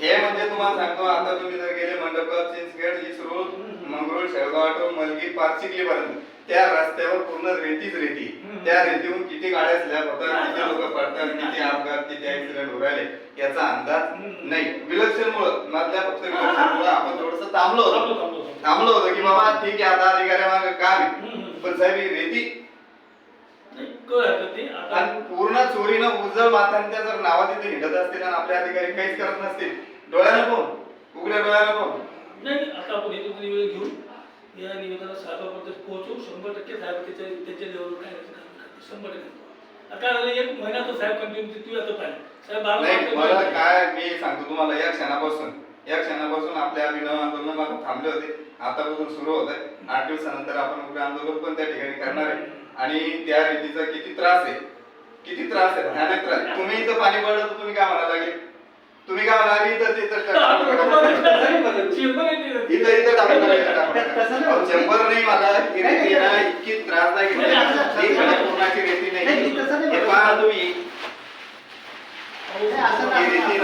हे म्हणजे तुम्हाला सांगतो. आता तुम्ही जर गेले मंडपगाव चिंचखेड इसरूळ मंगरुळ शेळगाव मलगी पार चिखलीपर्यंत त्या रस्त्यावर पूर्ण रेतीच रेती. त्या रेतीहून किती गाड्या स्लॅप होतात किती लोक पडतात किती अपघात किती ऍक्सिडेंट उरायले याचा अंदाज. नाही. विलक्षण मुळे मधल्या फक्त विलक्षण मुळे आपण थोडस थांबलो होतो. थांबलो, होतो की बाबा ठीक आहे आता अधिकाऱ्या मागे काम. पण साहेब ही रेती हरकत नाही. आता आणि पूर्ण चोरीनं उजळ मातांच्या जर नावात तिथे हिंडत असतील आणि आपले अधिकारी काहीच करत नसतील डोळ्यानं पाहून उघड्या डोळ्यानं पाहून. नाही आता आपण तुमचं निवेदन घेऊन. या निवेदनाला साहेबापर्यंत पोहोचू. शंभर टक्के साहेब त्याच्या त्याच्या लेवलवर काय. शंभर टक्के. आता काय झालं एक महिना तर साहेब कंटिन्यू तुम्ही आता पाहिजे साहेब नाही मला. काय मी सांगतो तुम्हाला या क्षणापासून या क्षणापासून आपल्या अभिनव आंदोलन थांबले होते. आतापासून सुरू होत आहे आठ दिवसानंतर आपण उभे आंदोलन पण त्या ठिकाणी करणार आहे. आणि त्या रीतीचा किती त्रास आहे किती त्रास आहे भयानक त्रास. तुम्ही इथं पाणी पडलं तर तुम्ही काय म्हणायला लागले तुम्ही काय म्हणाले इथं तिथं चेंबर ते. इथं इथं टाकून नका. नाही. अहो, शंभर नाही मला ही इतकी त्रासदायक आहे. नाही, ही पूर्णाची रेती नाही. हे पहा तुम्ही ही रेती ही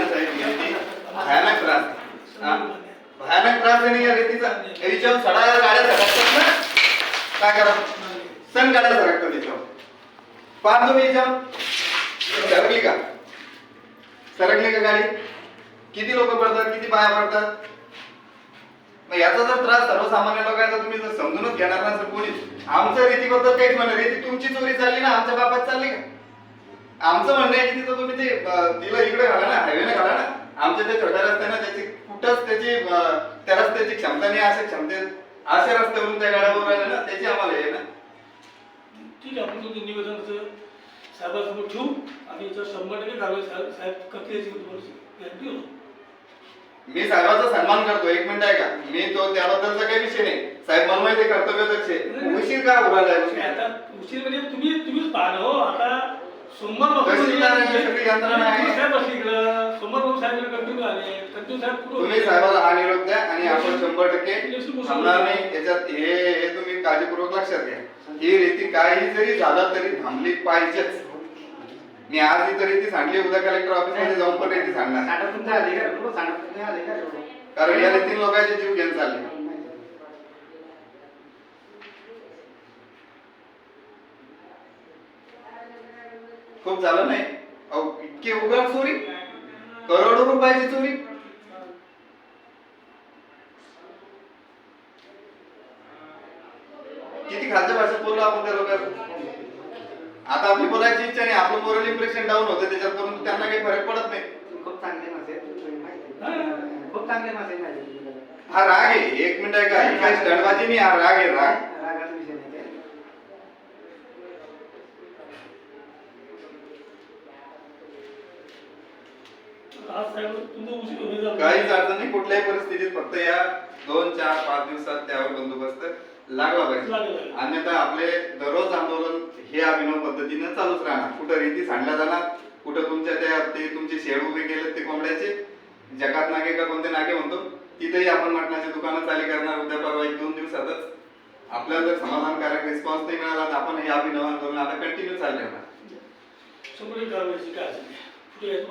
भयानक त्रास. हा? भयानक त्रास आहे ना या रेतीचा याच्यावर सडा गाड्या ना काय करा सण गाड्या तिथं याच्यावर पहा तुम्ही सरकली का? सरकली का गाडी? किती लोक पडतात? किती पाया पडतात? मग याचा जर त्रास सर्वसामान्य लोकांचा तुम्ही जर समजूनच घेणार नसेल कोणी आमचं रीतीबद्दल काहीच म्हणणं रेती तुमची चोरी चालली ना आमच्या बापात चालली का? आमचं म्हणणं आहे की तिथं तुम्ही ते तिला इकडे घाला ना हायवेने घाला ना. आमच्या ते छोट्या रस्त्यानं त्याची कुठंच त्याची त्या रस्त्याची क्षमता नाही अशा क्षमते असे रस्त्यावरून त्या गाड्या राहिल्या ना त्याची आम्हाला हे ना. ठीक आहे आपण तुमचं निवेदन साहेबांसमोर ठेवू. आणि याच्यावर शंभर टक्के कारवाई साहेब साहेब करतील याची गॅरंटी होतो मी साहेबाचा सन्मान करतो एक मिनिट आहे का मी तो त्याबद्दलचा काही विषय नाही. साहेब मनवाय ते कर्तव्य दक्ष. उशीर का उभा नाही, आता उशीर म्हणजे तुम्ही तुम्हीच पाहिलं हो. आता सोमवार आहे, सगळी यंत्रणा आहे. साहेब असली इकडं सोमवार बाबू साहेब कंटिन्यू आले कंटिन्यू साहेब तुम्ही? साहेबाला हा निरोप द्या आणि आपण शंभर टक्के थांबणार नाही. याच्यात हे हे तुम्ही काळजीपूर्वक लक्षात घ्या. ही रीती काही जरी झालं तरी थांबली पाहिजेच. मी आज ही तरी ती सांडली उद्या कलेक्टर ऑफिसमध्ये जाऊन पण रीती सांगणार. कारण या रीतीने लोकांचे जीव घेऊन चालले. खूप झालं नाही? इतकी उघड चोरी. करोडो रुपयाची चोरी. किती खालच्या भाषेत बोललो आपण त्या लोकांना आता आपली बोलायची इच्छा नाही आपलं मोरल इम्प्रेशन डाऊन होतं त्याच्यात परंतु त्यांना काही फरक पडत नाही खूप चांगले हा. आहे. खूप चांगले माझे. हा राग आहे एक मिनिट आहे का ही काही स्टंटबाजी नाही हा राग आहे राग हे. काहीच अडचण नाही कुठल्याही परिस्थितीत फक्त या दोन चार पाच दिवसात त्यावर बंदोबस्त लागला पाहिजे. लागला. अन्यथा आपले दररोज आंदोलन हे अभिनव पद्धतीने चालूच राहणार. कुठं रीती सांडल्या जाणार कुठं तुमच्या त्या ते तुमचे शेड उभे केलेत ते कोंबड्याचे जगात नागे का कोणते नागे म्हणतो तिथेही आपण मटणाची दुकानं चाली करणार. उद्या परवा एक दोन दिवसातच आपल्याला जर समाधानकारक रिस्पॉन्स नाही मिळाला तर आपण हे अभिनव आंदोलन आता कंटिन्यू चालू टक्के कारवाईची काय असेल आहे?